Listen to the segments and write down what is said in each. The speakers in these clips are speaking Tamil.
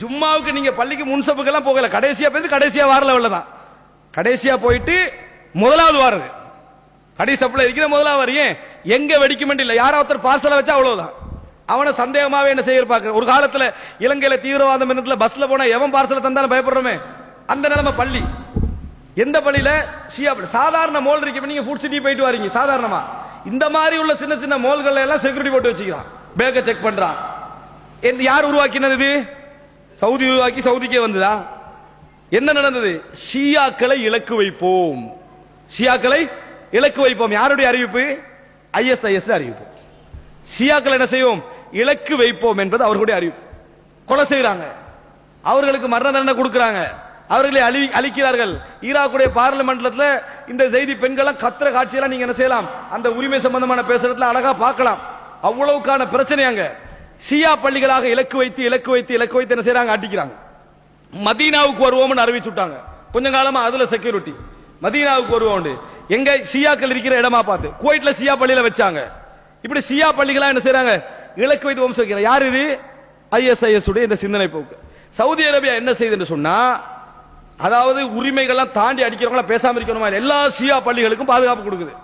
ஜும்மாவுக்கு நீங்க பள்ளிக்கு முன்சப்புக்கெல்லாம் போகல. கடைசியா போய் கடைசியா வார லெவல்ல தான் கடைசியா போயிட்டு முதலாவது வாரது கடை சப்புல இருக்கிற முதலாவது வரையும் எங்க வெடிக்கும் இல்ல. யாரோ ஒருத்தர் பார்சலை வச்சா அவ்வளவுதான். அவனை சந்தேகமாவே என்ன செய்ய பாக்குற? ஒரு காலத்துல இலங்கையில தீவிரவாதம் என்னத்துல பஸ்ல போனா எவன் பார்சலை தந்தாலும் பயப்படுறோமே? அந்த நிலைமை பள்ளி. எந்த பள்ளியில? ஷியா சாதாரண மோல் இருக்கு. நீங்க ஃபுட் சிட்டி போயிட்டு வரீங்க. சாதாரணமா. இந்த மாதிரி உள்ள சின்ன சின்ன மோல்கள் எல்லாம் செக்யூரிட்டி போட்டு வச்சுக்கிறான். பேக்க செக் பண்றான். யார் உருவாக்கினது இது? சவுதி உருவாக்கி சவுதிக்கே வந்ததா? என்ன நடந்தது? ஷியாக்களை இலக்கு வைப்போம். ஷியாக்களை இலக்கு வைப்போம். யாருடைய அறிவிப்பு? ஐஎஸ்ஐஎஸ் அறிவிப்பு. ஷியாக்கள் என்ன செய்வோம்? இலக்கு வைப்போம் என்பது அவர்களுடைய அறிவிப்பு. கொலை செய்கிறாங்க அவர்களுக்கு மரண தண்டனை கொடுக்கறாங்க. அவர்களை அழி அழிக்கிறார்கள். ஈராக்குடைய பார்லிமெண்ட்ல இந்த செய்தி பெண்களாம் கத்திர காட்சியெல்லாம் நீங்க என்ன செய்யலாம்? அந்த உரிமை சம்பந்தமான பேசுறதுல அழகா பார்க்கலாம். அவ்வளவுக்கான பிரச்சனை அங்க. ஷியா பள்ளிகளாக இலக்கு வைத்து இலக்கு வைத்து இலக்கு வைத்து என்ன செய்யறாங்க அடிக்கிறாங்க. மதீனாவுக்கு வருவோம்னு அறிவிச்சுட்டாங்க கொஞ்ச காலமா அதுல செக்யூரிட்டி மதீனாவுக்கு வருவோம் எங்க ஷியாக்கள் இருக்கிற இடமா பார்த்து. குவைட்ல ஷியா பள்ளியில வச்சாங்க. இப்படி ஷியா பள்ளிகளா என்ன செய்யறாங்க இலக்கு வைத்து வம்சம் வைக்கிறாங்க. யார் இது? ஐஎஸ்ஐஎஸ் உடைய இந்த சிந்தனை போக்கு. சவுதி அரேபியா என்ன செய்யுதுன்னு சொன்னா அதாவது உரிமைகள்லாம் தாண்டி அடிக்கிறவங்களா பேசாம இருக்கணுமா? எல்லா ஷியா பள்ளிகளுக்கும் பாதுகாப்பு கொடுக்குது.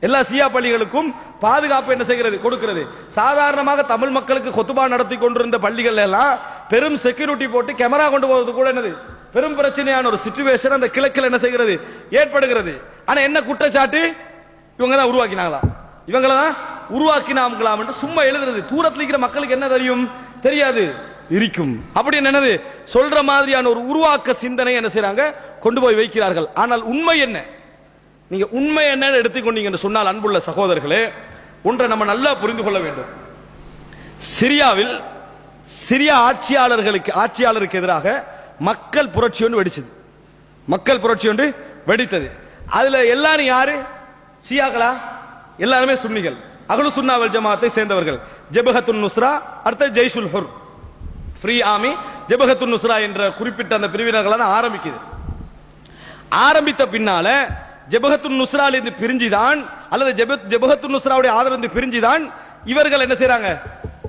எல்லா சியா பள்ளிகளுக்கும் பாதுகாப்பு என்ன செய்கிறது? கொடுக்கிறது. சாதாரணமாக தமிழ் மக்களுக்கு கொத்துபா நடத்தி கொண்டிருந்த பள்ளிகள் எல்லாம் பெரும் செக்யூரிட்டி போட்டு கேமரா கொண்டு போறது கூட என்னது? பெரும் பிரச்சனையான ஒரு சிச்சுவேஷன் அந்த கிழக்கில் என்ன செய்கிறது? ஏற்படுகிறது. ஆனா என்ன குற்றச்சாட்டு? இவங்க தான் உருவாக்கினாங்களா? இவங்கள தான் உருவாக்கினாங்களாம் என்று சும்மா எழுதுறது. தூரத்தில் இருக்கிற மக்களுக்கு என்ன தெரியும்? தெரியாது. இருக்கும். அப்படி என்னது? சொல்ற மாதிரியான ஒரு உருவாக்க சிந்தனை என்ன செய்யறாங்க கொண்டு போய் வைக்கிறார்கள். ஆனால் உண்மை என்ன? நீங்க உண்மை என்னன்னு எடுத்துக்கொண்டீங்க சொன்னால் அன்புள்ள சகோதரர்களே ஒன்றை நம்ம நல்லா புரிந்து கொள்ள வேண்டும். சிரியாவில் சிரியா ஆட்சியாளர்களுக்கு ஆட்சியாளருக்கு எதிராக மக்கள் புரட்சி ஒன்று வெடிச்சது. மக்கள் புரட்சி ஒன்று வெடித்தது. அதுல எல்லாரும் யாரு? ஷியாக்களா? எல்லாருமே சுன்னிகள். அகலு சுன்னாவல் ஜமாத்தை சேர்ந்தவர்கள். ஜெபஹத்துன் நுஸ்ரா அடுத்த ஜெய்ஷுல் ஹுர். ஃப்ரீ ஆமி ஜெபஹத்துன் நுஸ்ரா என்ற குறிப்பிட்ட அந்த பிரிவினர்களான ஆரம்பிக்குது. ஆரம்பித்த பின்னால ஜெபஹத்துன் நுஸ்ரால இருந்து பிரிஞ்சுதான் அல்லது ஜெபத் நுஸ்ராவுடைய ஆதரவு பிரிஞ்சுதான் இவர்கள் என்ன செய்யறாங்க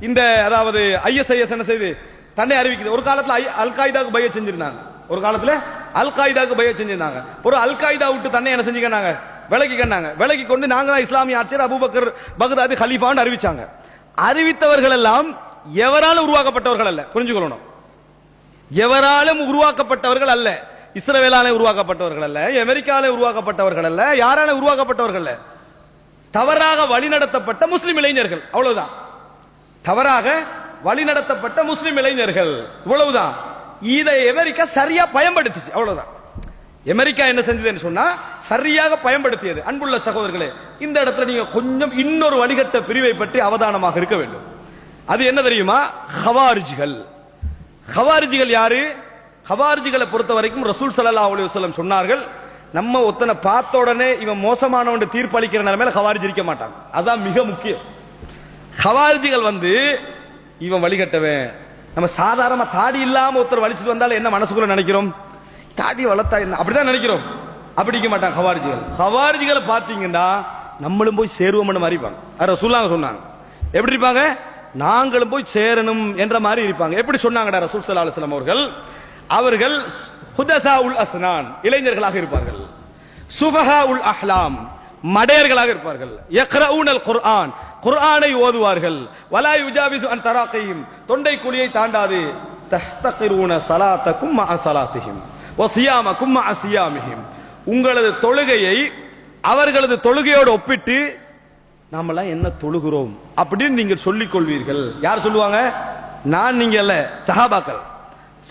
இந்த அதாவது ஐஎஸ்ஐஎஸ் என்ன செய்து தன்னை அறிவிக்குது. ஒரு காலத்துல ஐ- பய செஞ்சிருந்தாங்க. ஒரு காலத்துல அல்காய்தாக்கு பய செஞ்சிருந்தாங்க. ஒரு அல்காய்தா விட்டு தன்னை என்ன செஞ்சுக்கிட்டாங்க விலகி கண்டாங்க. விலகி கொண்டு நாங்க தான் இஸ்லாமிய ஆட்சியர் அபுபக்கர் பக்தாதி ஹலீஃபான்னு அறிவிச்சாங்க. அறிவித்தவர்கள் எல்லாம் எவராலும் உருவாக்கப்பட்டவர்கள் அல்ல. புரிஞ்சுக்கொள்ளணும். எவராலும் உருவாக்கப்பட்டவர்கள் அல்ல. இஸ்ரவேலாலே உருவாக்கப்பட்டவர்கள் அல்ல அமெரிக்காலே உருவாக்கப்பட்டவர்கள் அல்ல யாரால உருவாக்கப்பட்டவர்கள் தவறாக வழிநடத்தப்பட்ட முஸ்லிம் இளைஞர்கள் அவ்வளவுதான். தவறாக வழிநடத்தப்பட்ட முஸ்லிம் இளைஞர்கள் இவ்வளவுதான். இதை அமெரிக்கா சரியா பயன்படுத்திச்சு அவ்வளவுதான். அமெரிக்கா என்ன செஞ்சதுன்னு சொன்னா சரியாக பயன்படுத்தியது. அன்புள்ள சகோதரர்களே இந்த இடத்துல நீங்க கொஞ்சம் இன்னொரு வழிகட்ட பிரிவை பற்றி அவதானமாக இருக்க வேண்டும். அது என்ன தெரியுமா? ஹவாரிஜிகள். ஹவாரிஜிகள் யாரு? ஹவாரிஜிகளை பொறுத்த வரைக்கும் ரசூல் சல்லா அலி வஸல்லம் சொன்னார்கள் நம்ம ஒத்தனை பார்த்த உடனே இவன் மோசமானவன் தீர்ப்பளிக்கிற நிலைமையில ஹவாரிஜி இருக்க மாட்டாங்க அதான் மிக முக்கியம். ஹவாரிஜிகள் வந்து இவன் வழிகட்டவன். நம்ம சாதாரண தாடி இல்லாம ஒருத்தர் வலிச்சுட்டு வந்தாலும் என்ன மனசுக்குள்ள நினைக்கிறோம்? தாடி வளர்த்தா என்ன? அப்படிதான் நினைக்கிறோம். அப்படி இருக்க மாட்டாங்க ஹவாரிஜிகள் ஹவாரிஜிகளை பாத்தீங்கன்னா நம்மளும் போய் சேருவோம்னு மாதிரி இருப்பாங்க. அது சொன்னாங்க. எப்படி இருப்பாங்க? நாங்களும் போய் சேரணும் என்ற மாதிரி இருப்பாங்க. எப்படி சொன்னாங்கடா ரசூல் ஸல்லல்லாஹு அலைஹி அவர்கள்? அவர்கள் ஹுதசா உல் அஸ்னான் இளைஞர்களாக இருப்பார்கள். சுபஹா உல் அஹ்லாம் மடையர்களாக இருப்பார்கள். யக்ரவுனல் குர்ஆன் குர்ஆனை ஓதுவார்கள். வலா யுஜாவிசு அன் தராக்கையும் தொண்டை குழியை தாண்டாது. தஹ்தகிரூன ஸலாத்தக்கும் மஅ சலாத்திஹிம் வ சியாமக்கும் மஅ சியாமிஹிம். உங்களது தொழுகையை அவர்களது தொழுகையோடு ஒப்பிட்டு நாமெல்லாம் என்ன தொழுகிறோம்? அப்படின்னு நீங்கள் சொல்லிக் கொள்வீர்கள் யார் சொல்லுவாங்க? நான் நீங்க அல்ல சஹாபாக்கள்.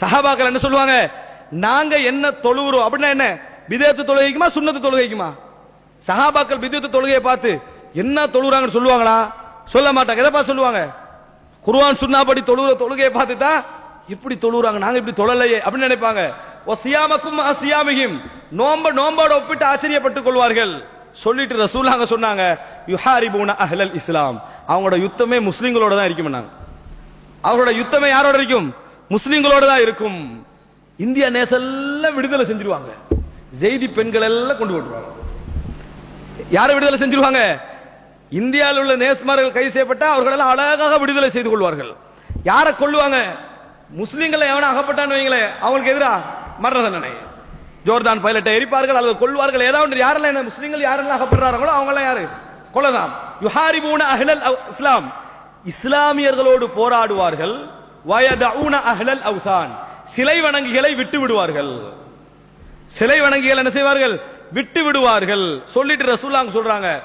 சஹாபாக்கள் என்ன சொல்லுவாங்க? நாங்க என்ன தொழுகிறோம்? அப்படின்னா என்ன? விதேத்து தொழுகைக்குமா சுண்ணத்து தொழுகைக்குமா? சஹாபாக்கள் விதேத்து தொழுகையை பார்த்து என்ன தொழுகிறாங்கன்னு சொல்லுவாங்களா? சொல்ல மாட்டாங்க. எதை பார்த்து சொல்லுவாங்க? குருவான் சுண்ணாபடி தொழுகிற தொழுகையை பார்த்து தான் இப்படி தொழுகிறாங்க. நாங்க இப்படி தொழலையே அப்படின்னு நினைப்பாங்க. ஓ சியாமக்கும் சியாமிகிம். நோம்ப நோம்போட ஒப்பிட்டு ஆச்சரியப்பட்டுக் கொள்வார்கள். சொல்லிட்டு ரசூலாங்க சொன்னாங்க யுஹாரிபூன அஹ்லல் இஸ்லாம். அவங்களோட யுத்தமே முஸ்லிம்களோட தான் இருக்கும்னாங்க. அவரோட யுத்தமே யாரோட இருக்கும்? முஸ்லிம்களோட தான் இருக்கும். இந்தியா நேசெல்லாம் விடுதலை செஞ்சிருவாங்க. ஜெய்தி பெண்கள் எல்லாம் கொண்டு போட்டுருவாங்க. யாரை விடுதலை செஞ்சிருவாங்க? இந்தியாவில் உள்ள நேசமார்கள் கைது செய்யப்பட்டா அவர்களெல்லாம் அழகாக விடுதலை செய்து கொள்வார்கள். யாரை கொள்ளுவாங்க முஸ்லிம்களை எவனா அகப்பட்டான்னு வைங்களே அவங்களுக்கு எதிரா மரண தண்டனை. ஜோர்தான் பைலட்டை எரிப்பார்கள் அல்லது கொள்வார்கள் ஏதாவது யாரெல்லாம் என்ன முஸ்லீம்கள் யாரெல்லாம் அகப்படுறாங்களோ அவங்களாம் யாரு? கொலதான். யுஹாரிபூன அஹ்லல் இஸ்லாம். இஸ்லாமியர்களோடு போராடுவார்கள். வயதஊன அஹ்லல் அவுசான். சிலை வணங்கிகளை விட்டு விடுவார்கள். சிலை வணங்கிகள் என்ன செய்வார்கள்? விட்டு விடுவார்கள். சொல்லிட்டு ரசூலாங்க சொல்றாங்க.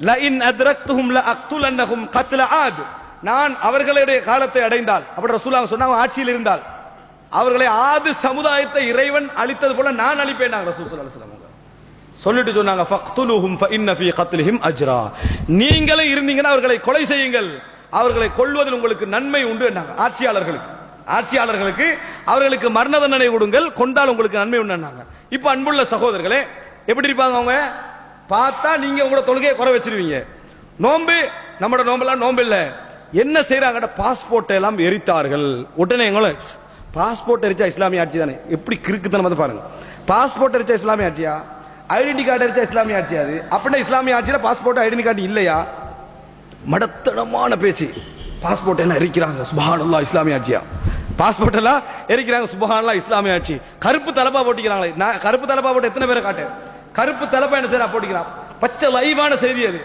லஇன் அத்ரக்துஹும் லஅக்துலன்னஹும் கத்ல ஆத். நான் அவர்களுடைய காலத்தை அடைந்தால் அப்படி ரசூலாங்க சொன்னாங்க ஆட்சியில் இருந்தால் அவர்களை ஆது சமுதாயத்தை இறைவன் அழித்தது போல நான் அழிப்பேன் ரசூல் சல்லா அலைஹி சொல்லிட்டு சொன்னாங்க ஃபக்துலுஹும் ஃபஇன்ன ஃபீ கத்லிஹிம் அஜ்ரா. நீங்களும் இருந்தீங்கன்னா அவர்களை கொலை செய்யுங்கள். அவர்களை கொல்வதில் உங்களுக்கு நன்மை உண்டு என்னாங்க ஆட்சியாளர்களுக்கு. ஆட்சியாளர்களுக்கு அவர்களுக்கு மரண தண்டனை கொடுங்கள் கொண்டால் உங்களுக்கு நன்மை உண்டுன்னாங்க இப்ப அன்புள்ள சகோதரர்களே எப்படி இருப்பாங்க அவங்க? பார்த்தா நீங்க உங்களோட தொழுகையை குறை வச்சிருவீங்க. நோன்பு நம்மளோட நோம்பெல்லாம் நோம்பு இல்ல என்ன செய்யறாங்க பாஸ்போர்ட் எல்லாம் எரித்தார்கள். உடனே எங்களும் பாஸ்போர்ட் எரிச்சா இஸ்லாமிய ஆட்சி தானே? எப்படி கிறுக்குத்தனம் வந்து பாருங்க. பாஸ்போர்ட் எரிச்சா இஸ்லாமிய ஆட்சியா? ஐடென்டி கார்டு எரிச்சா இஸ்லாமிய ஆட்சியா அது? அப்படின்னா இஸ்லாமிய ஆட்சியில பாஸ்போர்ட் ஐடென்டி கார்டு இல்லையா? மடத்தனமான பேச்சு பாஸ்போர்ட் எல்லாம் எரிக்கிறாங்க? சுபஹானல்லாஹ் இஸ்லாமிய ஆட்சியா? பாஸ்போர்ட் எல்லாம் எரிக்கிறாங்க சுபஹானல்லாஹ் இஸ்லாமிய ஆட்சி. கருப்பு தலப்பா போட்டிக்கிறாங்களே. நான் கருப்பு தலப்பா போட்டு எத்தனை பேரை காட்டு கருப்பு தலப்பா என்ன செய்யறா? போட்டிக்கிறான். பச்சை லைவான செய்தி அது.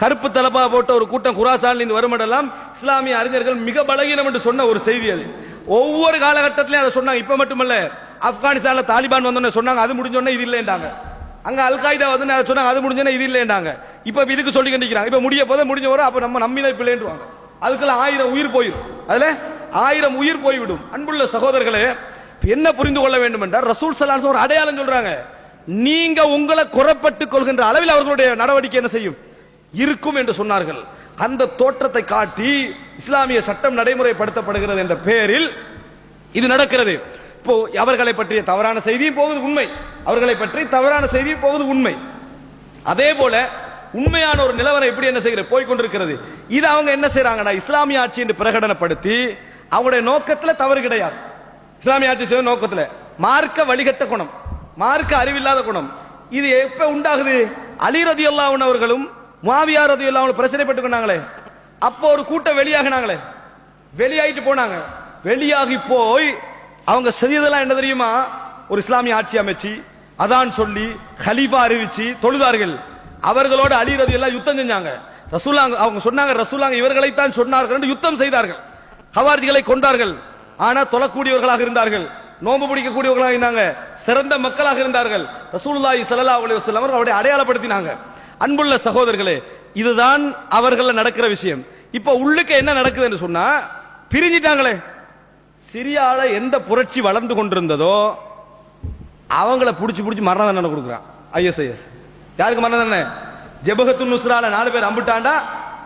கருப்பு தலப்பா போட்ட ஒரு கூட்டம் குராசான் இருந்து வருமெல்லாம் இஸ்லாமிய அறிஞர்கள் மிக பலகீனம் என்று சொன்ன ஒரு செய்தி அது. ஒவ்வொரு காலகட்டத்திலையும் அதை சொன்னாங்க. இப்ப மட்டுமல்ல ஆப்கானிஸ்தான்ல தாலிபான் வந்தோன்னு சொன்னாங்க. அது முடிஞ்சோடனே இது இல்லைன்றாங்க. அங்க அல்காய்தா வந்து சொன்னாங்க அது முடிஞ்சோன்னா இது இல்லைன்றாங்க. இப்ப இதுக்கு சொல்லி கண்டிக்கிறாங்க இப்ப முடிய போதும் முடிஞ்ச வரும் அப்ப நம்ம நம்பின பிள்ளைன்றாங்க அதுக்குள்ள ஆயிரம் உயிர் போயிடும் அதுல ஆயிரம் உயிர் போய்விடும். அன்புள்ள சகோதரர்களே என்ன புரிந்து கொள்ள வேண்டும் என்றால் ரசூல் சலாஸ் ஒரு அடையாளம் சொல்றாங்க. நீங்க உங்களை குறப்பட்டுக் கொள்கின்ற அளவில் அவர்களுடைய நடவடிக்கை என்ன செய்யும்? இருக்கும் என்று சொன்னார்கள். அந்த தோற்றத்தை காட்டி இஸ்லாமிய சட்டம் நடைமுறைப்படுத்தப்படுகிறது என்ற பெயரில் இது நடக்கிறது. இப்போ அவர்களை பற்றிய தவறான செய்தியும் போவது உண்மை. அவர்களை பற்றி தவறான செய்தியும் போவது உண்மை. அதே போல உண்மையான ஒரு நிலவரம் எப்படி என்ன செய்கிற போய் கொண்டிருக்கிறது. இது அவங்க என்ன செய்யறாங்கன்னா இஸ்லாமிய ஆட்சி என்று பிரகடனப்படுத்தி அவங்களுடைய நோக்கத்துல தவறு கிடையாது. இஸ்லாமிய ஆட்சி செய்த நோக்கத்துல. மார்க்க வழிகட்ட குணம். மார்க்க அறிவில்லாத குணம். இது எப்ப உண்டாகுது? அலி ரதி அவர்களும் மாவியா ரதி அல்லாவும் பிரச்சனைப்பட்டு கொண்டாங்களே. அப்போ ஒரு கூட்டம் வெளியாகினாங்களே. வெளியாயிட்டு போனாங்க. வெளியாகி போய் அவங்க செய்ததெல்லாம் என்ன தெரியுமா? ஒரு இஸ்லாமிய ஆட்சி அமைச்சு அதான் சொல்லி ஹலீஃபா அறிவிச்சு தொழுதார்கள். அவர்களோட அலி எல்லாம் யுத்தம் செஞ்சாங்க. ரசூலாங்க அவங்க சொன்னாங்க ரசூலாங்க இவர்களைத்தான் சொன்னார்கள் என்று யுத்தம் செய்தார்கள். ஹவார்ஜிகளை கொண்டார்கள் ஆனா தொழக்கூடியவர்களாக இருந்தார்கள். நோம்பு பிடிக்கக்கூடியவர்களாக இருந்தாங்க. சிறந்த மக்களாக இருந்தார்கள். ரசூலுல்லாஹி ஸல்லல்லாஹு அலைஹி வஸல்லம் அவர்களை அடையாளப்படுத்தினாங்க. அன்புள்ள சகோதரர்களே இதுதான் அவர்கள் நடக்கிற விஷயம். இப்ப உள்ளுக்கு என்ன நடக்குதுன்னு சொன்னா பிரிஞ்சிட்டாங்களே. சிரியால எந்த புரட்சி வளர்ந்து கொண்டிருந்ததோ அவங்கள பிடிச்சி பிடிச்சி மரண தண்டனை கொடுக்குறான். ஐஎஸ்ஐஎஸ் யாருக்கு மரண தண்டனை? ஜெபகத்து நுஸ்ரால நாலு பேர் அம்பிட்டாண்டா?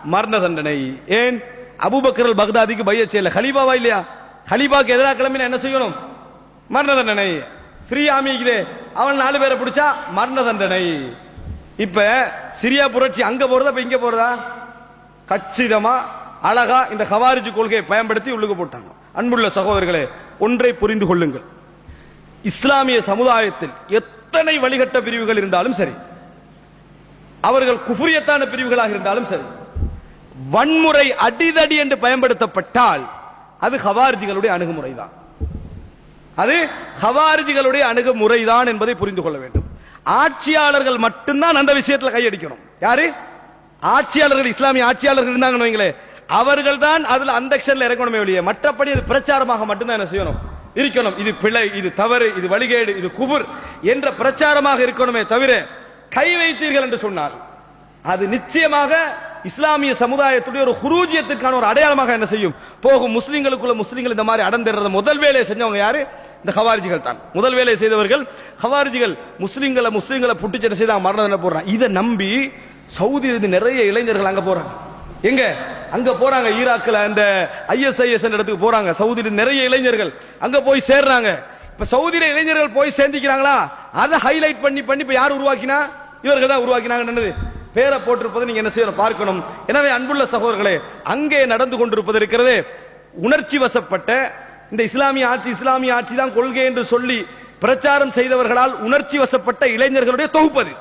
மரண தண்டனை. ஏன்? அபூபக்கர் பக்தாதிக்கு பைய செய்யல. ஹலீபாவா இல்லையா? ஹலீபாக்கு எதிராக கிளம்பினா என்ன செய்யணும்? மரண தண்டனை. ஃப்ரீ ஆமிக்குதே அவன் நாலு பேரை பிடிச்சா மரண தண்டனை. இப்ப சிரியா புரட்சி அங்க போறதா இப்ப இங்க போறதா? கச்சிதமா அழகா இந்த ஹவாரிஜி கொள்கையை பயன்படுத்தி உள்ளுக்கு போட்டாங்க. அன்புள்ள சகோதரர்களே ஒன்றை புரிந்து கொள்ளுங்கள். இஸ்லாமிய சமுதாயத்தில் எத்தனை வழிகட்ட பிரிவுகள் இருந்தாலும் சரி அவர்கள் குஃபுரியத்தான பிரிவுகளாக இருந்தாலும் சரி வன்முறை அடிதடி என்று பயன்படுத்தப்பட்டால் அது ஹவாரிஜிகளுடைய அணுகுமுறை தான் அது ஹவாரிஜிகளுடைய அணுகுமுறைதான் என்பதை புரிந்து கொள்ள வேண்டும். ஆட்சியாளர்கள் மட்டும்தான் அந்த விஷயத்துல கையடிக்கணும். யாரு? ஆட்சியாளர்கள் இஸ்லாமிய ஆட்சியாளர்கள் இருந்தாங்கன்னு வைங்களேன். அவர்கள் தான் அதுல அந்த இறக்கணுமே வெளியே மற்றபடி அது பிரச்சாரமாக மட்டும்தான் என்ன செய்யணும்? இருக்கணும். இது பிழை இது தவறு இது வழிகேடு இது குபுர் என்ற பிரச்சாரமாக இருக்கணுமே தவிர கை வைத்தீர்கள் என்று சொன்னால் அது நிச்சயமாக இஸ்லாமிய சமுதாயத்துடைய ஒரு குரூஜியத்திற்கான ஒரு அடையாளமாக என்ன செய்யும்? போகும் முஸ்லிம்களுக்குள்ள முஸ்லிம்கள் இந்த மாதிரி அடந்திடுறத முதல் வேலையை செஞ்சவங்க யாரு? இந்த ஹவாரிஜிகள் தான். முதல் வேலையை செய்தவர்கள் ஹவாரிஜிகள் முஸ்லிம்களை முஸ்லிம்களை புட்டுச்சட்டை செய்து அவங்க மரண தண்டனை போடுறாங்க. இதை நம்பி சவுதி இருந்து நிறைய இளைஞர்கள் அங்க போறாங்க. எங்க? அங்க போறாங்க ஈராக்ல அந்த ஐஎஸ்ஐஎஸ் இடத்துக்கு போறாங்க. சவுதியில நிறைய இளைஞர்கள் அங்க போய் சேர்றாங்க. இப்ப சவுதியில இளைஞர்கள் போய் சேர்ந்திக்கிறாங்களா அதை ஹைலைட் பண்ணி பண்ணி இப்ப யார் உருவாக்கினா? இவர்கள் தான் உருவாக்கினாங்க பேரை போட்டிருப்பதை நீங்க என்ன செய்யணும்? பார்க்கணும். எனவே அன்புள்ள சகோதரர்களே அங்கே நடந்து கொண்டிருப்பது இருக்கிறது. உணர்ச்சி வசப்பட்ட இந்த இஸ்லாமிய ஆட்சி இஸ்லாமிய ஆட்சி தான் கொள்கை என்று சொல்லி பிரச்சாரம் செய்தவர்களால் உணர்ச்சி வசப்பட்ட இளைஞர்களுடைய தொகுப்பது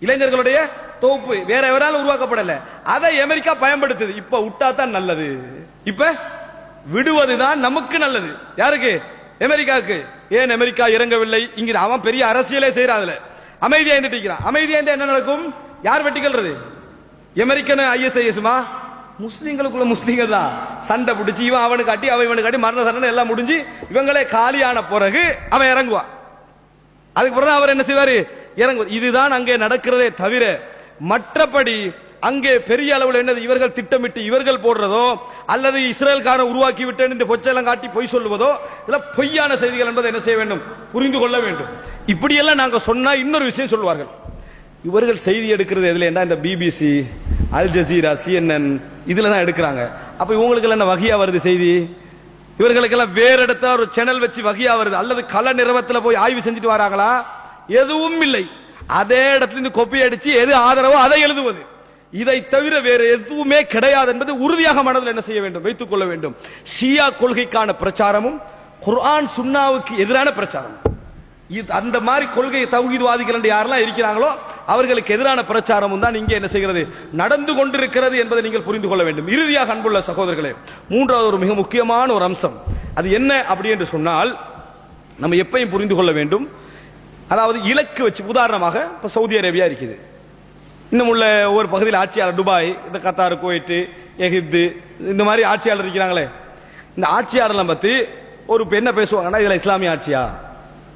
இளைஞர்களுடைய தொகுப்பு வேற எவரால் உருவாக்கப்படல. அதை அமெரிக்கா பயன்படுத்துது. இப்ப விட்டா தான் நல்லது. இப்ப விடுவதுதான் நமக்கு நல்லது. யாருக்கு? அமெரிக்காவுக்கு. ஏன் அமெரிக்கா இறங்கவில்லை? இங்க அவன் பெரிய அரசியலே செய்யறாதுல அமைதியா இருந்துட்டு அமைதியா இருந்தா என்ன நடக்கும்? யார் வெட்டிக்கல்றது அமெரிக்கன் ஐஎஸ்ஐஎஸ்மா முஸ்லீம்களுக்குள்ள முஸ்லீம்கள் தான். சண்டை பிடிச்சி இவன் அவனுக்கு காட்டி அவன் இவனுக்கு காட்டி மரண சண்டை எல்லாம் முடிஞ்சு இவங்களே காலியான பிறகு அவன் இறங்குவான். அதுக்கு பிறகு அவர் என்ன செய்வாரு? இறங்குவது இதுதான் அங்கே நடக்கிறதே தவிர மற்றபடி அங்கே பெரிய அளவில் என்னது இவர்கள் திட்டமிட்டு இவர்கள் போடுறதோ அல்லது இஸ்ரேல்காரன் உருவாக்கி விட்டேன் என்று பொச்செல்லாம் காட்டி பொய் சொல்லுவதோ இதெல்லாம் பொய்யான செய்திகள் என்பதை என்ன செய்ய வேண்டும்? புரிந்து கொள்ள வேண்டும். இப்படியெல்லாம் நாங்கள் சொன்னா இன்னொரு விஷயம் சொல்வார்கள் இவர்கள் செய்தி எடுக்கிறது எதுல என்ன? இந்த பிபிசி அல் ஜசீரா சிஎன்என் இதுல தான் எடுக்கிறாங்க. அப்ப இவங்களுக்கு என்ன வகையா வருது செய்தி? இவர்களுக்கெல்லாம் வேற இடத்த ஒரு சேனல் வச்சு வகையா வருது. அல்லது கல நிறுவத்தில் போய் ஆய்வு செஞ்சுட்டு வராங்களா? எதுவும் இல்லை. அதே இடத்துல இருந்து கொப்பி அடிச்சு எது ஆதரவோ அதை எழுதுவது. இதை தவிர வேறு எதுவுமே கிடையாது என்பது உறுதியாக மனதில் என்ன செய்ய வேண்டும்? வைத்துக் கொள்ள வேண்டும். ஷியா கொள்கைக்கான பிரச்சாரமும் குர்ஆன் சுன்னாவுக்கு எதிரான பிரச்சாரம் இது அந்த மாதிரி கொள்கை தௌஹீத்வாதிகள் என்று யாரெல்லாம் இருக்கிறாங்களோ அவர்களுக்கு எதிரான பிரச்சாரமும் தான் இங்கே என்ன செய்கிறது? நடந்து கொண்டிருக்கிறது என்பதை நீங்கள் புரிந்து கொள்ள வேண்டும். இறுதியாக அன்புள்ள சகோதரர்களே மூன்றாவது ஒரு மிக முக்கியமான ஒரு அம்சம். அது என்ன அப்படி என்று சொன்னால் நம்ம எப்பையும் புரிந்து கொள்ள வேண்டும். அதாவது இலக்கு வச்சு உதாரணமாக இப்ப சவுதி அரேபியா இருக்குது. இன்னும் உள்ள ஒவ்வொரு பகுதியில் ஆட்சியாளர் துபாய் இந்த கத்தார் குவைட்டு எகிப்து இந்த மாதிரி ஆட்சியாளர் இருக்கிறாங்களே. இந்த ஆட்சியாளர்லாம் பத்தி ஒரு என்ன பேசுவாங்கன்னா இதுல இஸ்லாமிய ஆட்சியா?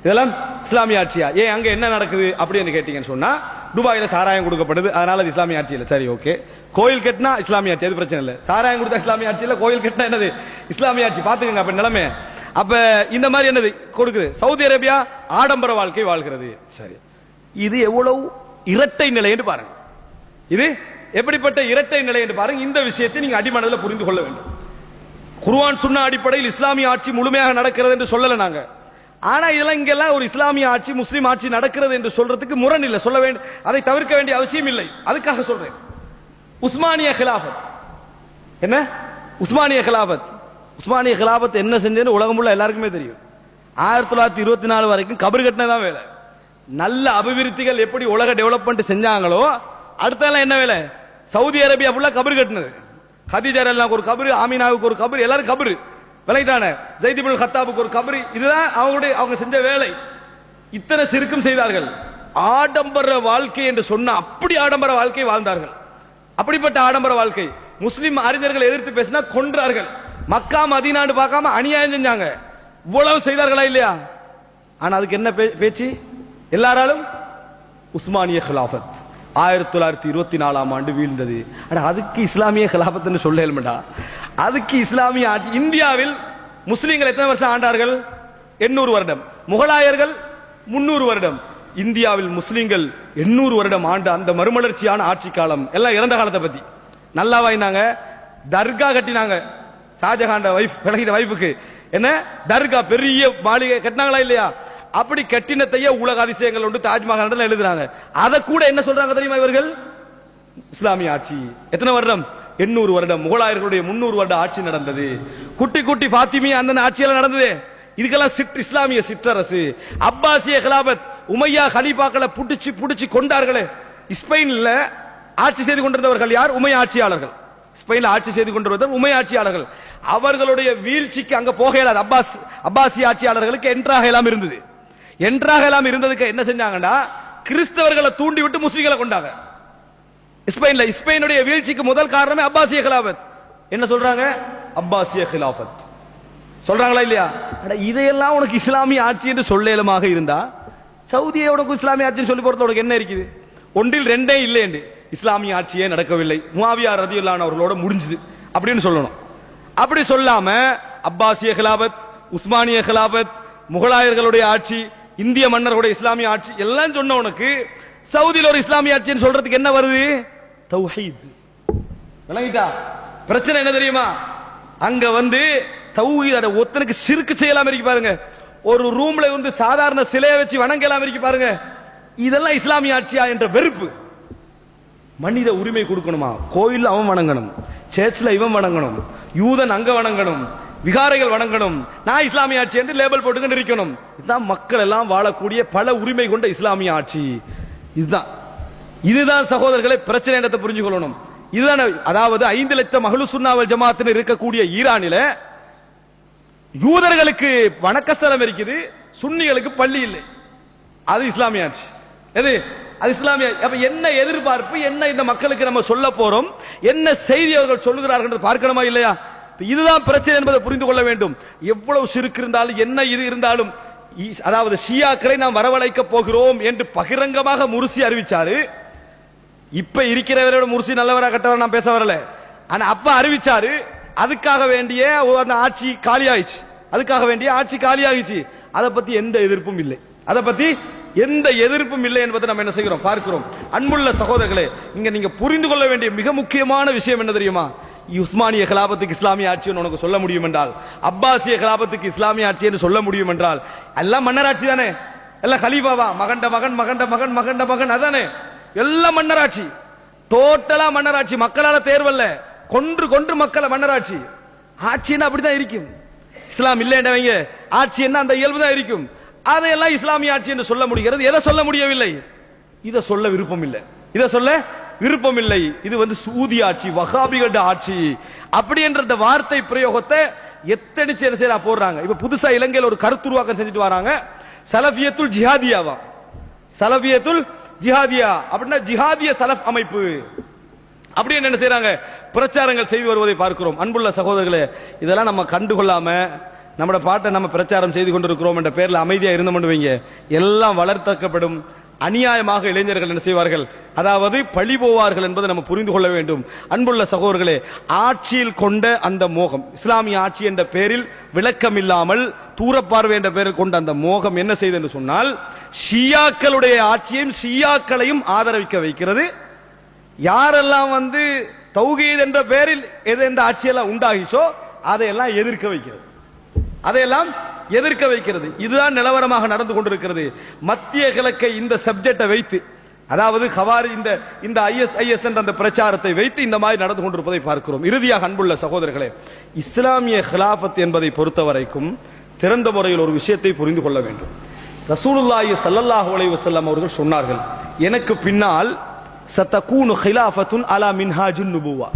இதெல்லாம் இஸ்லாமிய ஆட்சியா? ஏன் அங்க என்ன நடக்குது அப்படின்னு கேட்டீங்கன்னு சொன்னா துபாயில சாராயம் கொடுக்கப்படுது அதனால அது இஸ்லாமிய ஆட்சி இல்ல. சரி ஓகே. கோயில் கட்டினா இஸ்லாமிய ஆட்சி அது பிரச்சனை இல்ல. சாராயம் கொடுத்தா இஸ்லாமிய ஆட்சி இல்ல கோயில் கட்டினா என்னது? இஸ்லாமிய ஆட்சி. பாத்துக்கங்க அப்ப நிலைமை. அப்ப இந்த மாதிரி என்னது? கொடுக்குது. சவுதி அரேபியா ஆடம்பர வாழ்க்கை வாழ்கிறது. சரி. இது எவ்வளவு இரட்டை நிலை என்று பாருங்க. இது எப்படிப்பட்ட இரட்டை நிலை என்று பாருங்க. இந்த விஷயத்தை நீங்க அடிமனதில் புரிந்து கொள்ள வேண்டும். குர்ஆன் சுன்னா அடிப்படையில் இஸ்லாமிய ஆட்சி முழுமையாக நடக்கிறது என்று சொல்லல நாங்க. ஆனா இதெல்லாம் இங்கெல்லாம் ஒரு இஸ்லாமிய ஆட்சி முஸ்லீம் ஆட்சி நடக்கிறது என்று சொல்றதுக்கு முரண் இல்லை. சொல்ல வேண்டும் அதை தவிர்க்க வேண்டிய அவசியம் இல்லை. அதுக்காக சொல்றேன். உஸ்மானிய கிலாபத் என்ன? உஸ்மானிய கிலாபத் உஸ்மானிய கிலாபத் என்ன செஞ்சேன்னு உலகம் உள்ள எல்லாருக்குமே தெரியும். ஆயிரத்தி தொள்ளாயிரத்தி இருபத்தி நாலு வரைக்கும் கபர் கட்டினதான் வேலை. நல்ல அபிவிருத்திகள் எப்படி உலக டெவலப்மெண்ட் செஞ்சாங்களோ அடுத்தெல்லாம் என்ன வேலை? சவுதி அரேபியா ஃபுல்லா கபர் கட்டினது. ஹதிஜர் எல்லாம் ஒரு கபரு ஆமீனாவுக்கு ஒரு கபரு எல்லாரும் கபரு. விளையிட்டான ஜெய்திபுல் ஹத்தாபுக்கு ஒரு கபரு. இதுதான் அவங்களுடைய அவங்க செஞ்ச வேலை. இத்தனை சிறுக்கும் செய்தார்கள். ஆடம்பர வாழ்க்கை என்று சொன்ன அப்படி ஆடம்பர வாழ்க்கை வாழ்ந்தார்கள். அப்படிப்பட்ட ஆடம்பர வாழ்க்கை முஸ்லிம் அறிஞர்கள் எதிர்த்து பேசினா கொன்றார்கள். மக்கா மதினாண்டு பார்க்காம அநியாயம் செஞ்சாங்க. இவ்வளவு செய்தார்களா இல்லையா? ஆனா அதுக்கு என்ன பே- பேச்சு? எல்லாராலும்? உஸ்மானிய கிலாபத் ஆயிரத்தி தொள்ளாயிரத்தி இருபத்தி நாலாம் ஆண்டு வீழ்ந்தது. ஆனா அதுக்கு இஸ்லாமிய கிலாபத்னு சொல்ல அதுக்கு இஸ்லாமிய ஆட்சி இந்தியாவில் முஸ்லீம்கள் எத்தனை வருஷம் ஆண்டார்கள்? எண்ணூறு வருடம். முகலாயர்கள் முன்னூறு வருடம். இந்தியாவில் முஸ்லீம்கள் எண்ணூறு வருடம் ஆண்ட அந்த மறுமலர்ச்சியான ஆட்சி காலம் எல்லாம் இறந்த காலத்தை பத்தி. நல்லா வாய்ந்தாங்க தர்கா கட்டினாங்க. ஷாஜஹான் வைஃப் விலகின வைஃபுக்கு என்ன? தர்கா பெரிய மாளிகை கட்டினாங்களா இல்லையா? அப்படி கட்டினத்தையே உலக அதிசயங்கள் உண்டு தாஜ்மஹால் எழுதுறாங்க. அதை கூட என்ன சொல்றாங்க தெரியுமா இவர்கள்? இஸ்லாமிய ஆட்சி. எத்தனை வருடம்? எண்ணூறு வருடம். முகலாயர்களுடைய முன்னூறு வருட ஆட்சி நடந்தது. குட்டி குட்டி பாத்திமியா அந்த ஆட்சியெல்லாம் நடந்தது. இதுக்கெல்லாம் சிட் இஸ்லாமிய சிற்றரசு. அப்பாசிய கலாபத் உமையா ஹலீஃபாக்களை புடிச்சு புடிச்சு கொண்டார்களே. ஸ்பெயின்ல ஆட்சி செய்து கொண்டிருந்தவர்கள் யார்? உமை ஆட்சியாளர்கள். ஸ்பெயின்ல ஆட்சி செய்து கொண்டிருந்த உமை ஆட்சியாளர்கள். அவர்களுடைய வீழ்ச்சிக்கு அங்க போக இயலாது அப்பாஸ் அப்பாசி ஆட்சியாளர்களுக்கு என்றாக எல்லாம் இருந்தது. என்றாக எல்லாம் இருந்ததுக்கு என்ன செஞ்சாங்கன்னா கிறிஸ்தவர்களை தூண்டி விட்டு முஸ்லிம்களை கொண்டாங்க. ஸ்பெயின்ல ஸ்பெயினுடைய வீழ்ச்சிக்கு முதல் காரணமே அப்பாசிய கிலாபத் என்ன சொல்றாங்க? அப்பாசிய கிலாபத் சொல்றாங்களா இல்லையா? இதையெல்லாம் உனக்கு இஸ்லாமிய ஆட்சி என்று சொல்லேலமாக இருந்தா சவுதியை உனக்கு இஸ்லாமிய ஆட்சின்னு சொல்லி போறது உனக்கு என்ன இருக்குது? ஒன்றில் ரெண்டே இல்லை என்று இஸ்லாமிய ஆட்சியே நடக்கவில்லை. முவாவியா ரதியுல்லான் அவர்களோட முடிஞ்சது. அப்படின்னு சொல்லணும். அப்படி சொல்லாம அப்பாசிய கிலாபத் உஸ்மானிய கிலாபத் முகலாயர்களுடைய ஆட்சி இந்திய மன்னர்களுடைய இஸ்லாமிய ஆட்சி எல்லாம் சொன்ன உனக்கு சவுதியில் ஒரு இஸ்லாமிய ஆட்சின்னு சொல்றதுக்கு என்ன வருது? தௌஹீத். விளங்கிட்டா? பிரச்சனை என்ன தெரியுமா? அங்க வந்து தௌஹீத ஒத்தனுக்கு சிறுக்கு செய்யலாம் இருக்கு பாருங்க. ஒரு ரூம்ல வந்து சாதாரண சிலையை வச்சு வணங்கலாம் இருக்கு பாருங்க. இதெல்லாம் இஸ்லாமிய ஆட்சியா என்ற வெறுப்பு. மனித உரிமை கொடுக்கணுமா? கோயில் அவன் வணங்கணும். சேர்ச்சில் இவன் வணங்கணும். யூதன் அங்க வணங்கணும். விகாரைகள் வணங்கணும். நான் இஸ்லாமிய ஆட்சி என்று லேபிள் போட்டுக்கிட்டு இருக்கணும் இதுதான் மக்கள் எல்லாம் வாழக்கூடிய பல உரிமை கொண்ட இஸ்லாமிய ஆட்சி. இதுதான். இதுதான் சகோதரர்களை பிரச்சனை என்னத்தை புரிஞ்சு கொள்ளணும்? இதுதான் அதாவது ஐந்து லட்சம் மகளு சுண்ணாவல் ஜமாத்தினர் இருக்கக்கூடிய ஈரானில யூதர்களுக்கு வணக்கஸ்தலம் இருக்குது சுன்னிகளுக்கு பள்ளி இல்லை. அது இஸ்லாமிய ஆட்சி. எது? அது இஸ்லாமிய அப்ப என்ன எதிர்பார்ப்பு என்ன இந்த மக்களுக்கு நம்ம சொல்ல போறோம் என்ன செய்தி அவர்கள் சொல்லுகிறார்கள் பார்க்கணுமா இல்லையா? இப்ப இதுதான் பிரச்சனை என்பதை புரிந்து கொள்ள வேண்டும். எவ்வளவு சிறுக்கு இருந்தாலும் என்ன இது இருந்தாலும் ஈ- அதாவது ஷியாக்களை நாம் வரவழைக்க போகிறோம் என்று பகிரங்கமாக முருசி அறிவிச்சாரு. இப்ப இருக்கிறவரோட முருசி நல்லவரா கட்டவரா நான் பேச வரல. ஆனா அப்ப அறிவிச்சாரு அதுக்காக வேண்டிய அந்த ஆட்சி காலியாயிடுச்சு. அதுக்காக வேண்டிய ஆட்சி காலியாகிச்சு அதை பத்தி எந்த எதிர்ப்பும் இல்லை. அதை பத்தி எந்த எதிர்ப்பும் இல்லை என்பதை நம்ம என்ன செய்கிறோம்? பார்க்கிறோம். அன்புள்ள சகோதரர்களே இங்க நீங்க புரிந்து கொள்ள வேண்டிய மிக முக்கியமான விஷயம் என்ன தெரியுமா? உஸ்மானிய கலாபத்துக்கு இஸ்லாமிய ஆட்சி உனக்கு சொல்ல முடியும் என்றால் அப்பாசிய கலாபத்துக்கு இஸ்லாமிய ஆட்சி என்று சொல்ல முடியும் என்றால் எல்லாம் மன்னராட்சி தானே? எல்லாம் கலீஃபாவா? மகண்ட மகன் மகண்ட மகன் மகண்ட மகன் அதானே? எல்லாம் மன்னராட்சி. டோட்டலா மன்னராட்சி. மக்களால தேர்வல்ல கொன்று கொன்று மக்களை மன்னராட்சி. ஆட்சின்னா அப்படிதான் இருக்கும். இஸ்லாம் இல்லைன்றவங்க ஆட்சி என்ன அந்த இயல்பு தான் இருக்கும். அதையெல்லாம் இஸ்லாமிய ஆட்சி என்று சொல்ல முடிகிறது. எதை சொல்ல முடியவில்லை? இதை சொல்ல விருப்பம் இல்லை இதை சொல்ல விருப்பம் இல்லை இது வந்து சூதி ஆட்சி வகாபிகட்ட ஆட்சி. அப்படி என்ற இந்த வார்த்தை பிரயோகத்தை எத்தடிச்சு என்ன செய்யலாம் போடுறாங்க. இப்ப புதுசா இலங்கையில் ஒரு கருத்துருவாக்கம் செஞ்சுட்டு வராங்க. சலபியத்துல் ஜிஹாதியாவா? சலபியத்துல் ஜிஹாதியா. அப்படின்னா ஜிஹாதிய சலஃப் அமைப்பு. அப்படி என்ன செய்யறாங்க பிரச்சாரங்கள் செய்து வருவதை பார்க்கிறோம். அன்புள்ள சகோதரர்களே இதெல்லாம் நம்ம கண்டுகொள்ளாம நம்மளோட பாட்டை நம்ம பிரச்சாரம் செய்து கொண்டிருக்கிறோம் என்ற பேரில் அமைதியா இருந்த வைங்க. எல்லாம் வளர்த்தக்கப்படும் அநியாயமாக இளைஞர்கள் என்ன செய்வார்கள்? அதாவது பழி போவார்கள் என்பதை நம்ம புரிந்து கொள்ள வேண்டும். அன்புள்ள சகோதரர்களே ஆட்சியில் கொண்ட அந்த மோகம் இஸ்லாமிய ஆட்சி என்ற பெயரில் விளக்கம் இல்லாமல் தூரப்பார்வை என்ற பெயரில் கொண்ட அந்த மோகம் என்ன செய்தது என்று சொன்னால் ஷியாக்களுடைய ஆட்சியையும் ஷியாக்களையும் ஆதரவிக்க வைக்கிறது. யாரெல்லாம் வந்து தௌகீத் என்ற பெயரில் எது எந்த ஆட்சியெல்லாம் உண்டாகிச்சோ அதையெல்லாம் எதிர்க்க வைக்கிறது. அதையெல்லாம் எதிர்க்க வைக்கிறது. இதுதான் நிலவரமாக நடந்து கொண்டிருக்கிறது. மத்திய கிழக்கை இந்த சப்ஜெக்டை வைத்து அதாவது ஹவாரி இந்த இந்த ஐஎஸ் என்ற அந்த பிரச்சாரத்தை வைத்து இந்த மாதிரி நடந்து கொண்டிருப்பதை பார்க்கிறோம். இறுதியாக அன்புள்ள சகோதரர்களே இஸ்லாமிய ஹிலாஃபத் என்பதை பொறுத்தவரைக்கும் திறந்த முறையில் ஒரு விஷயத்தை புரிந்து கொள்ள வேண்டும். ரசூலுல்லாஹி சல்லல்லாஹு அலைஹி வஸல்லம் அவர்கள் சொன்னார்கள் எனக்கு பின்னால் சத்தகூனு ஹிலாஃபத்துன் அலா மின்ஹாஜுன் நுபுவா.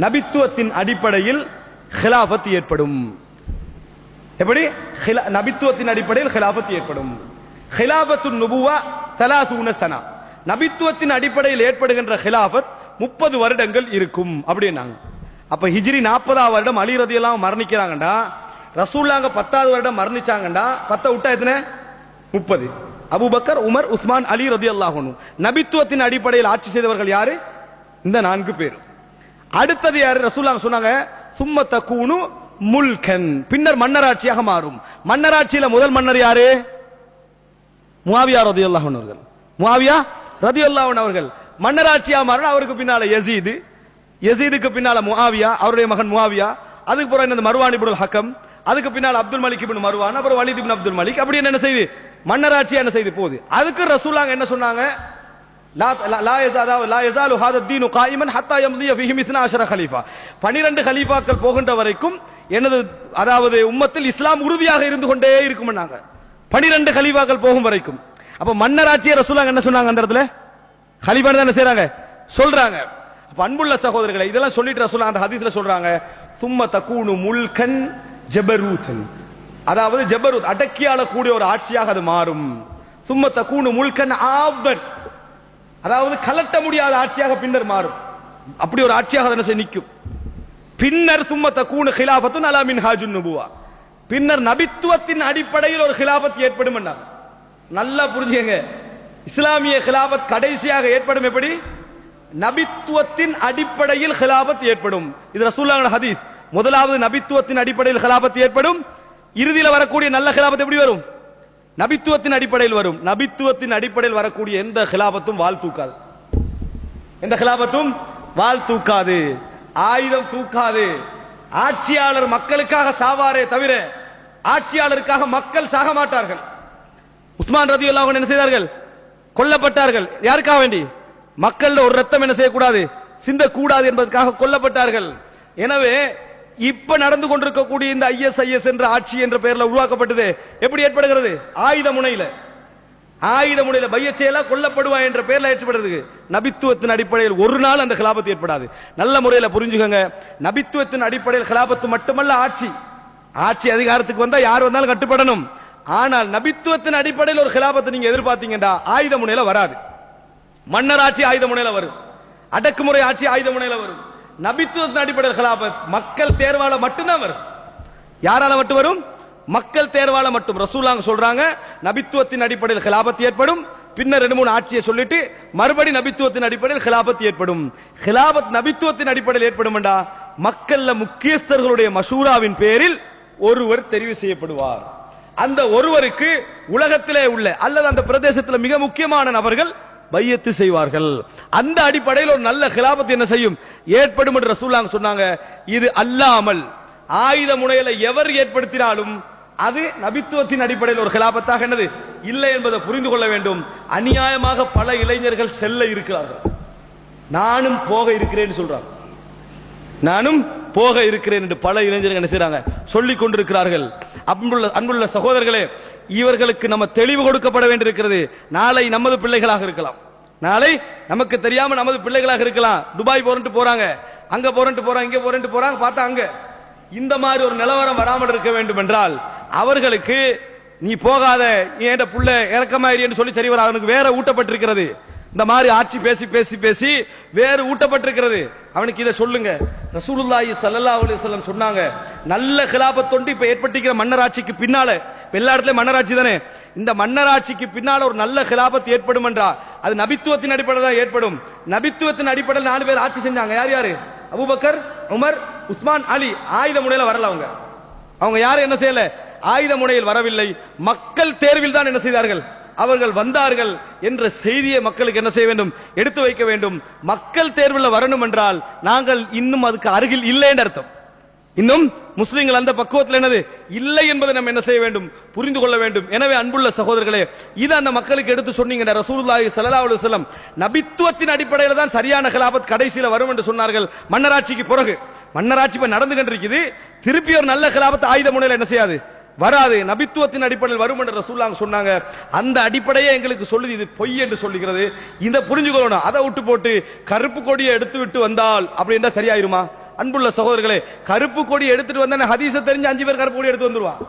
நபித்துவத்தின் அடிப்படையில் ஹிலாஃபத் ஏற்படும். எப்படி? ஹிலா- நபித்துவத்தின் அடிப்படையில் ஹிலாபத் ஏற்படும். ஹிலாபத்து நுபுவா தலாதூன சனா. நபித்துவத்தின் அடிப்படையில் ஏற்படுகின்ற ஹிலாபத் முப்பது வருடங்கள் இருக்கும் அப்படின்னாங்க. அப்ப ஹிஜ்ரி நாற்பதாம் வருடம் அலி ரதியெல்லாம் மரணிக்கிறாங்கடா ரசூல்லாங்க பத்தாவது வருடம் மரணிச்சாங்கடா பத்த விட்டா எத்தனை? முப்பது. அபுபக்கர் உமர் உஸ்மான் அலி ரதி அல்லாஹனும் நபித்துவத்தின் அடிப்படையில் ஆட்சி செய்தவர்கள் யாரு? இந்த நான்கு பேர். அடுத்தது யாரு? ரசூல்லாங்க சொன்னாங்க சும்ம தக்கூனு முல்கன். பின்னர் மன்னராட்சியாக மாறும். மன்னராட்சியில முதல் மன்னர் யாரு? முவாவியா ரதி அல்லாஹன் அவர்கள். முவாவியா ரதி அல்லாஹன் அவர்கள். மன்னராட்சியா மாறும் அவருக்கு பின்னால யசீது. யசீதுக்கு பின்னால முவாவியா அவருடைய மகன் முவாவியா. அதுக்கு பிறகு இந்த மருவானி புடல் ஹக்கம். அதுக்கு பின்னால் அப்துல் மலிக் இப்னு மருவான் அப்புறம் வலித் இப்னு அப்துல் மலிக். அப்படி என்ன செய்து? மன்னராட்சி என்ன செய்து? போகுது. அதுக்கு ரசூலாங்க என்ன சொன்னாங்க? லா லா- அதாவது தீனு காயிமன் ஹத்தா யம்திய ஃபீஹி மித்னா அஷர கலீஃபா 12 கலீஃபாக்கள் போகின்ற வரைக்கும் எனது அதாவது உம்மத்தில் இஸ்லாம் உறுதியாக இருந்து கொண்டே இருக்கும் நாங்க. 12 போகும் வரைக்கும். அப்ப மன்னராட்சியை ரசூலாங்க என்ன சொன்னாங்க அந்த இடத்துல? கலீஃபான்னு என்ன செய்றாங்க? சொல்றாங்க. அன்புள்ள சகோதரர்களை இதெல்லாம் சொல்லிட்டு ரசூலா அந்த ஹதீஸ்ல சொல்றாங்க. சும்ம தக்கூனு முல்கன் ஜபரூதன். அதாவது ஜபரூத் அடக்கி கூடிய ஒரு ஆட்சியாக அது மாறும். சும்ம தக்கூனு முல்கன் ஆபன். அதாவது கலட்ட முடியாத ஆட்சியாக பின்னர் மாறும். அப்படி ஒரு ஆட்சியாக அது என்ன நிற்கும். பின்னர் சும்மத்த கூணு ஹிலாபத்தும் அலா மின் ஹாஜுன் நுபுவா பின்னர் நபித்துவத்தின் அடிப்படையில் ஒரு ஹிலாபத் ஏற்படும் நல்லா புரிஞ்சுங்க இஸ்லாமிய ஹிலாபத் கடைசியாக ஏற்படும் எப்படி நபித்துவத்தின் அடிப்படையில் ஹிலாபத் ஏற்படும் இது ரசூல்லாங்க ஹதீஸ் முதலாவது நபித்துவத்தின் அடிப்படையில் ஹிலாபத் ஏற்படும் இறுதியில் வரக்கூடிய நல்ல ஹிலாபத் எப்படி வரும் நபித்துவத்தின் அடிப்படையில் வரும் நபித்துவத்தின் அடிப்படையில் வரக்கூடிய எந்த ஹிலாபத்தும் வால் தூக்காது எந்த ஹிலாபத்தும் வால் தூக்காது ஆயுதம் தூக்காது. ஆட்சியாளர் மக்களுக்காக சாவாரே தவிர ஆட்சியாளருக்காக மக்கள் சாக மாட்டார்கள். உஸ்மான் ரதி என்ன செய்தார்கள்? கொல்லப்பட்டார்கள். யாருக்காக வேண்டி? மக்கள் ஒரு ரத்தம் என்ன செய்யக்கூடாது? சிந்தக்கூடாது என்பதற்காக கொல்லப்பட்டார்கள். எனவே இப்ப நடந்து கொண்டிருக்கக்கூடிய இந்த ஐஎஸ்ஐஎஸ் என்ற ஆட்சி என்ற பெயரில் உருவாக்கப்பட்டது. எப்படி ஏற்படுகிறது? ஆயுத முனையில. ஆயுத முனையில பையச்செயலா கொல்லப்படுவா என்ற பெயர்ல ஏற்படுறது நபித்துவத்தின் அடிப்படையில் ஒரு நாள் அந்த கிலாபத்து ஏற்படாது. நல்ல முறையில் புரிஞ்சுக்கோங்க. நபித்துவத்தின் அடிப்படையில் கிலாபத்து மட்டுமல்ல ஆட்சி. ஆட்சி அதிகாரத்துக்கு வந்தா யார் வந்தாலும் கட்டுப்படணும். ஆனால் நபித்துவத்தின் அடிப்படையில் ஒரு கிலாபத்தை நீங்க எதிர்பார்த்தீங்கடா ஆயுத முனையில வராது. மன்னர் ஆட்சி ஆயுத முனையில வரும். அடக்குமுறை ஆட்சி ஆயுத முனையில வரும். நபித்துவத்தின் அடிப்படையில் கிலாபத் மக்கள் தேர்வால மட்டும்தான் வரும். யாரால மட்டும் வரும்? மக்கள் தேர்வால மட்டும் ரசூலாங்க சொல்றாங்க. நபித்துவத்தின் அடிப்படையில் ஹிலாபத்து ஏற்படும். பின்னர் ரெண்டு மூணு ஆட்சியை சொல்லிட்டு மறுபடி நபித்துவத்தின் அடிப்படையில் கிலாபத் ஏற்படும். ஹிலாபத் நபித்துவத்தின் அடிப்படையில் ஏற்படும் மக்கள்ல முக்கியஸ்தர்களுடைய மசூராவின் பேரில் ஒருவர் தெரிவு செய்யப்படுவார். அந்த ஒருவருக்கு உலகத்திலே உள்ள அல்லது அந்த பிரதேசத்தில் மிக முக்கியமான நபர்கள் பையத்து செய்வார்கள். அந்த அடிப்படையில் ஒரு நல்ல கிலாபத் என்ன செய்யும்? ஏற்படும் என்று ரசூலாங்க சொன்னாங்க. இது அல்லாமல் ஆயுத முனையில எவர் ஏற்படுத்தினாலும் அது நபித்துவத்தின் அடிப்படையில் ஒரு கிலாபத்தாக என்னது? இல்லை என்பதை புரிந்து கொள்ள வேண்டும். அநியாயமாக பல இளைஞர்கள் செல்ல இருக்கிறார்கள். நானும் போக இருக்கிறேன்னு சொல்றாங்க. நானும் போக இருக்கிறேன் என்று பல இளைஞர்கள் என்ன செய்றாங்க? சொல்லிக் கொண்டிருக்கிறார்கள். அன்புள்ள அன்புள்ள சகோதரர்களே இவர்களுக்கு நம்ம தெளிவு கொடுக்கப்பட வேண்டியிருக்கிறது. நாளை நமது பிள்ளைகளாக இருக்கலாம். நாளை நமக்கு தெரியாம நமது பிள்ளைகளாக இருக்கலாம். துபாய் போறன்ட்டு போறாங்க. அங்க போறன்ட்டு போறாங்க இங்க போறன்ட்டு போறாங்க பார்த்தா அங்க. இந்த மாதிரி ஒரு நிலவரம் வராமல் இருக்க வேண்டும் என்றால் அவர்களுக்கு நீ போகாத நீ என் புள்ள இறக்கமாயிரின்னு சொல்லி சரி வர அவனுக்கு வேற ஊட்டப்பட்டிருக்கிறது. இந்த மாதிரி ஆட்சி பேசி பேசி பேசி வேறு ஊட்டப்பட்டிருக்கிறது. அவனுக்கு இதை சொல்லுங்க. ரசூலுல்லாஹி சல்லா அலைஹி சொன்னாங்க நல்ல கிலாபத் தொண்டு இப்ப ஏற்பட்டிருக்கிற மன்னராட்சிக்கு பின்னால. எல்லா இடத்துலயும் மன்னராட்சி தானே? இந்த மன்னராட்சிக்கு பின்னால ஒரு நல்ல கிலாபத் ஏற்படும் என்றா அது நபித்துவத்தின் அடிப்படையில் தான் ஏற்படும். நபித்துவத்தின் அடிப்படையில் நாலு பேர் ஆட்சி செஞ்சாங்க. யார் யாரு? அபுபக்கர் உமர் உஸ்மான் அலி ஆயுத முனையில வரல அவங்க. அவங்க யாரும் என்ன செய்யல? ஆயுத முனையில் வரவில்லை. மக்கள் தேர்வில் தான் என்ன செய்தார்கள்? அவர்கள் வந்தார்கள் என்ற செய்தியை மக்களுக்கு என்ன செய்ய வேண்டும்? எடுத்து வைக்க வேண்டும். மக்கள் தேர்வில் வரணும் என்றால் நாங்கள் இன்னும் அதுக்கு அருகில் இல்லைன்னு அர்த்தம். இன்னும் முஸ்லிம்கள் அந்த பக்குவத்தில் என்னது? இல்லை என்பதை நம்ம என்ன செய்ய வேண்டும்? புரிந்து கொள்ள வேண்டும். எனவே அன்புள்ள சகோதரர்களே இது அந்த மக்களுக்கு எடுத்து சொன்னீங்க ரசூலுல்லாஹி ஸல்லல்லாஹு அலைஹி வஸல்லம் நபித்துவத்தின் அடிப்படையில் தான் சரியான கலாபத் கடைசியில வரும் என்று சொன்னார்கள் மன்னராட்சிக்கு பிறகு. மன்னராட்சி இப்ப நடந்து கொண்டிருக்குது. திருப்பி ஒரு நல்ல கலாபத்தை ஆயுத முனையில் என்ன செய்யாது? வராது. நபித்துவத்தின் அடிப்படையில் வரும் என்று ரசூல்லாங்க சொன்னாங்க. அந்த அடிப்படையே எங்களுக்கு சொல்லுது. இது பொய் என்று சொல்லுகிறது. இந்த புரிஞ்சுக்கொள்ளணும் அதை விட்டு போட்டு கருப்பு கொடியை எடுத்து விட்டு வந்தால் அப்படின்னா சரியாயிருமா? அன்புள்ள சகோதரர்களே கருப்பு கொடி எடுத்துட்டு வந்தா ஹதீச தெரிஞ்சு அஞ்சு பேர் கருப்பு கொடி எடுத்து வந்துருவான்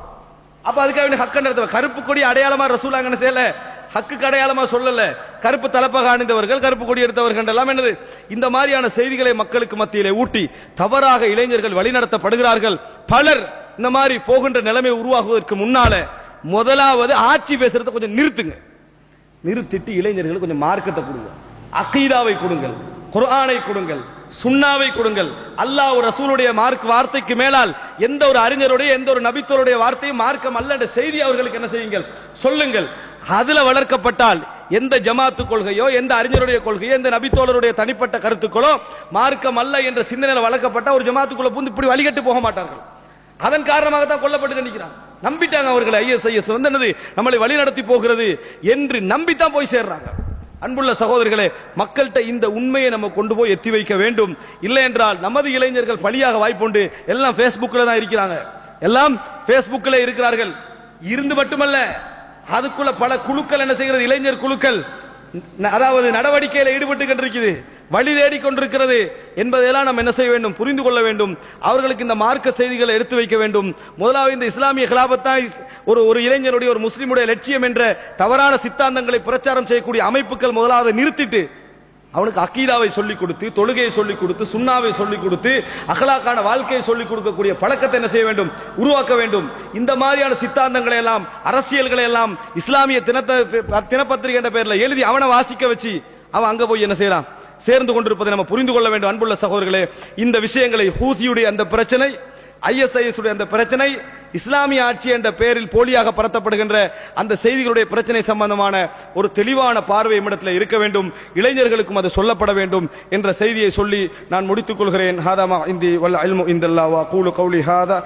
அப்ப அதுக்காக ஹக்க நடத்துவ? கருப்பு கொடி அடையாளமா ரசூலாங்கன்னு செய்யல? ஹக்கு அடையாளமா சொல்லல. கருப்பு தலப்பக அணிந்தவர்கள் கருப்பு கொடி எடுத்தவர்கள் எல்லாம் என்னது? இந்த மாதிரியான செய்திகளை மக்களுக்கு மத்தியிலே ஊட்டி தவறாக இளைஞர்கள் வழிநடத்தப்படுகிறார்கள். பலர் இந்த மாதிரி போகின்ற நிலைமை உருவாகுவதற்கு முன்னால முதலாவது ஆட்சி பேசுறத கொஞ்சம் நிறுத்துங்க. நிறுத்திட்டு இளைஞர்களுக்கு கொஞ்சம் மார்க்கத்தை கொடுங்க. அகீதாவை கொடுங்கள். குரானை கொடுங்கள். சுண்ணாவை கொடுங்கள். அல்லாஹ் ஒரு ரசூலுடைய மார்க் வார்த்தைக்கு மேலால் எந்த ஒரு அறிஞருடைய எந்த ஒரு நபித்தோருடைய வார்த்தையும் மார்க்கம் அல்ல என்ற செய்தி அவர்களுக்கு என்ன செய்யுங்கள்? சொல்லுங்கள். அதுல வளர்க்கப்பட்டால் எந்த ஜமாத்து கொள்கையோ எந்த அறிஞருடைய கொள்கையோ எந்த நபித்தோழருடைய தனிப்பட்ட கருத்துக்களோ மார்க்கம் அல்ல என்ற சிந்தனையில் வளர்க்கப்பட்ட ஒரு ஜமாத்துக்குள்ள புந்து இப்படி வழிகட்டு போக மாட்டார்கள். அதன் காரணமாக தான் கொல்லப்பட்டு நினைக்கிறான். நம்பிட்டாங்க அவர்கள் ஐஎஸ்ஐஎஸ் வந்து என்னது? நம்மளை வழிநடத்தி போகிறது என்று நம்பித்தான் போய் சேர்றாங்க. அன்புள்ள சகோதரர்களே மக்கள்கிட்ட இந்த உண்மையை நம்ம கொண்டு போய் எத்தி வைக்க வேண்டும். இல்லை என்றால் நமது இளைஞர்கள் பலியாக வாய்ப்புண்டு. எல்லாம் பேஸ்புக்கில் தான் இருக்கிறாங்க. எல்லாம் பேஸ்புக்கில் இருக்கிறார்கள். இருந்து மட்டுமல்ல அதுக்குள்ள பல குழுக்கள் என்ன செய்கிறது? இளைஞர் குழுக்கள். அதாவது நடவடிக்கையில் ஈடுபட்டு கொண்டிருக்கிறது வழி தேடிக் கொண்டிருக்கிறது என்பதையெல்லாம் நம்ம என்ன செய்ய வேண்டும்? புரிந்து கொள்ள வேண்டும். அவர்களுக்கு இந்த மார்க்க செய்திகளை எடுத்து வைக்க வேண்டும். முதலாவது இந்த இஸ்லாமிய கிலாபத்தான் ஒரு ஒரு இளைஞருடைய ஒரு முஸ்லிமுடைய லட்சியம் என்ற தவறான சித்தாந்தங்களை பிரச்சாரம் செய்யக்கூடிய அமைப்புகள் முதலாவது நிறுத்திட்டு அவனுக்கு அக்கீதாவை சொல்லிக் கொடுத்து தொழுகையை சொல்லிக் கொடுத்து சுண்ணாவை சொல்லிக் கொடுத்து அகலாக்கான வாழ்க்கையை சொல்லிக் கொடுக்கக்கூடிய பழக்கத்தை என்ன செய்ய வேண்டும்? உருவாக்க வேண்டும். இந்த மாதிரியான சித்தாந்தங்களை எல்லாம் அரசியல்களை எல்லாம் இஸ்லாமிய தினத்தை தினப்பத்திரிகை என்ற பேரில் எழுதி அவனை வாசிக்க வச்சு அவன் அங்க போய் என்ன செய்யறான்? சேர்ந்து கொண்டிருப்பதை நம்ம புரிந்து கொள்ள வேண்டும் அன்புள்ள சகோதரர்களே. இந்த விஷயங்களை ஹூசியுடைய அந்த பிரச்சனை ஐஎஸ்ஐஎஸ் அந்த பிரச்சனை இஸ்லாமிய ஆட்சி என்ற பெயரில் போலியாக பரத்தப்படுகின்ற அந்த செய்திகளுடைய பிரச்சனை சம்பந்தமான ஒரு தெளிவான பார்வை இடத்துல இருக்க வேண்டும் இளைஞர்களுக்கும் அது சொல்லப்பட வேண்டும் என்ற செய்தியை சொல்லி நான் முடித்துக் கொள்கிறேன். ஹாதா இந்தி வல்ல அல்மு இந்தல்லா வா கூலு கௌலி ஹாதா